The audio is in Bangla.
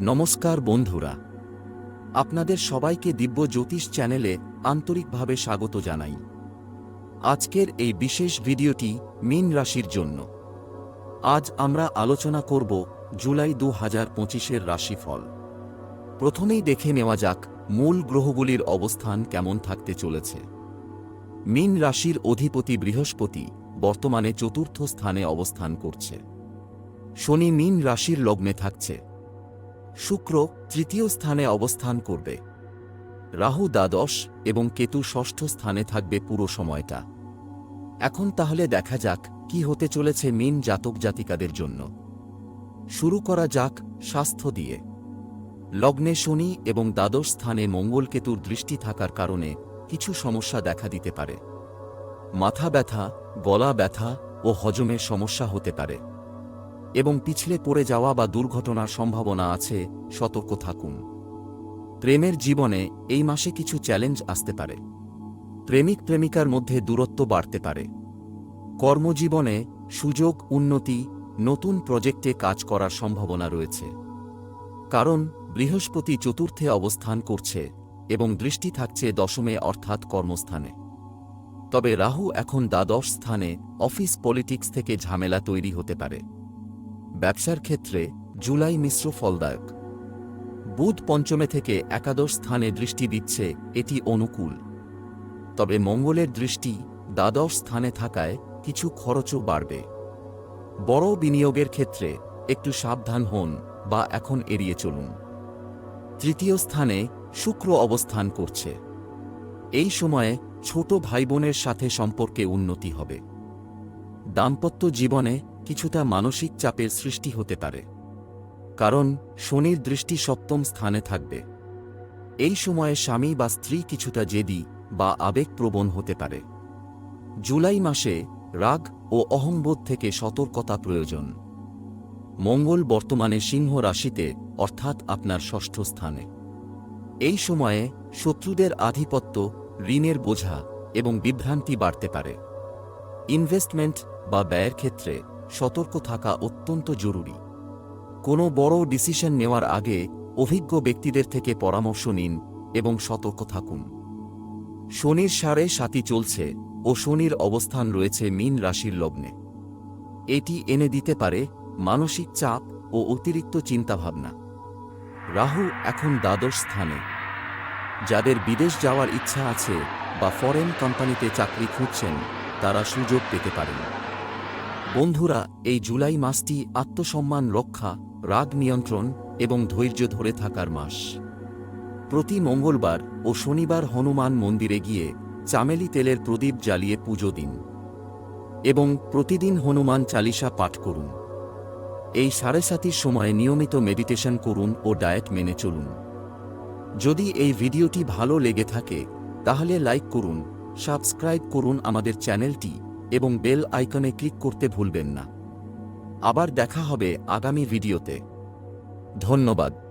নমস্কার বন্ধুরা। আপনাদের সবাইকে দিব্য জ্যোতিষ চ্যানেলে আন্তরিকভাবে স্বাগত জানাই। আজকের এই বিশেষ ভিডিওটি মীন রাশির জন্য। আজ আমরা আলোচনা করব জুলাই দু হাজার পঁচিশের রাশিফল। প্রথমেই দেখে নেওয়া যাক মূল গ্রহগুলির অবস্থান কেমন থাকতে চলেছে। মীন রাশির অধিপতি বৃহস্পতি বর্তমানে চতুর্থ স্থানে অবস্থান করছে। শনি মীন রাশির লগ্নে থাকছে। শুক্র তৃতীয় স্থানে অবস্থান করবে। রাহু দ্বাদশ এবং কেতু ষষ্ঠ স্থানে থাকবে পুরো সময়টা। এখন তাহলে দেখা যাক কি হতে চলেছে মিন জাতক জাতিকাদের জন্য। শুরু করা যাক স্বাস্থ্য দিয়ে। লগ্নে শনি এবং দ্বাদশ স্থানে মঙ্গলকেতুর দৃষ্টি থাকার কারণে কিছু সমস্যা দেখা দিতে পারে। মাথা ব্যথা, গলা ব্যথা ও হজমের সমস্যা হতে পারে। এবং পিছলে পড়ে যাওয়া বা দুর্ঘটনার সম্ভাবনা আছে, সতর্ক থাকুন। প্রেমের জীবনে এই মাসে কিছু চ্যালেঞ্জ আসতে পারে। প্রেমিক প্রেমিকার মধ্যে দূরত্ব বাড়তে পারে। কর্মজীবনে সুযোগ, উন্নতি, নতুন প্রজেক্টে কাজ করার সম্ভাবনা রয়েছে। কারণ বৃহস্পতি চতুর্থে অবস্থান করছে এবং দৃষ্টি থাকছে দশমে অর্থাৎ কর্মস্থানে। তবে রাহু এখন দ্বাদশ স্থানে অফিস পলিটিক্স থেকে ঝামেলা তৈরি হতে পারে। ব্যবসার ক্ষেত্রে জুলাই মিশ্র ফলদায়ক। বুধ পঞ্চমে থেকে একাদশ স্থানে দৃষ্টি দিচ্ছে এটি অনুকূল। তবে মঙ্গলের দৃষ্টি দ্বাদশ স্থানে থাকায় কিছু খরচও বাড়বে। বড় বিনিয়োগের ক্ষেত্রে একটু সাবধান হন বা এখন এড়িয়ে চলুন। তৃতীয় স্থানে শুক্র অবস্থান করছে। এই সময়ে ছোট ভাই বোনের সাথে সম্পর্কে উন্নতি হবে। দাম্পত্য জীবনে কিছুটা মানসিক চাপের সৃষ্টি হতে পারে। কারণ শনির দৃষ্টি সপ্তম স্থানে থাকবে। এই সময়ে স্বামী বা স্ত্রী কিছুটা জেদি বা আবেগপ্রবণ হতে পারে। জুলাই মাসে রাগ ও অহংবোধ থেকে সতর্কতা প্রয়োজন। মঙ্গল বর্তমানে সিংহ রাশিতে, অর্থাৎ আপনার ষষ্ঠ স্থানে। এই সময়ে শত্রুদের আধিপত্য, ঋণের বোঝা এবং বিভ্রান্তি বাড়তে পারে। ইনভেস্টমেন্ট বা ব্যয়ের ক্ষেত্রে সতর্ক থাকা অত্যন্ত জরুরি। কোনো বড় ডিসিশন নেওয়ার আগে অভিজ্ঞ ব্যক্তিদের থেকে পরামর্শ নিন এবং সতর্ক থাকুন। শনির সাড়ে সাতি চলছে ও শনির অবস্থান রয়েছে মীন রাশির লগ্নে। এটি এনে দিতে পারে মানসিক চাপ ও অতিরিক্ত চিন্তাভাবনা। রাহু এখন দ্বাদশ স্থানে। যাদের বিদেশ যাওয়ার ইচ্ছা আছে বা ফরেন কোম্পানিতে চাকরি খুঁজছেন, তারা সুযোগ পেতে পারেন। বন্ধুরা, এই জুলাই মাসটি আত্মসম্মান রক্ষা, রাগ নিয়ন্ত্রণ এবং ধৈর্য ধরে থাকার মাস। প্রতি মঙ্গলবার ও শনিবার হনুমান মন্দিরে গিয়ে চামেলি তেলের প্রদীপ জ্বালিয়ে পুজো দিন এবং প্রতিদিন হনুমান চালিসা পাঠ করুন। এই সাড়ে সাতির সময়ে নিয়মিত মেডিটেশন করুন ও ডায়েট মেনে চলুন। যদি এই ভিডিওটি ভালো লেগে থাকে, তাহলে লাইক করুন, সাবস্ক্রাইব করুন আমাদের চ্যানেলটি এবং বেল আইকনে ক্লিক করতে ভুলবেন না। আবার দেখা হবে আগামী ভিডিওতে। ধন্যবাদ।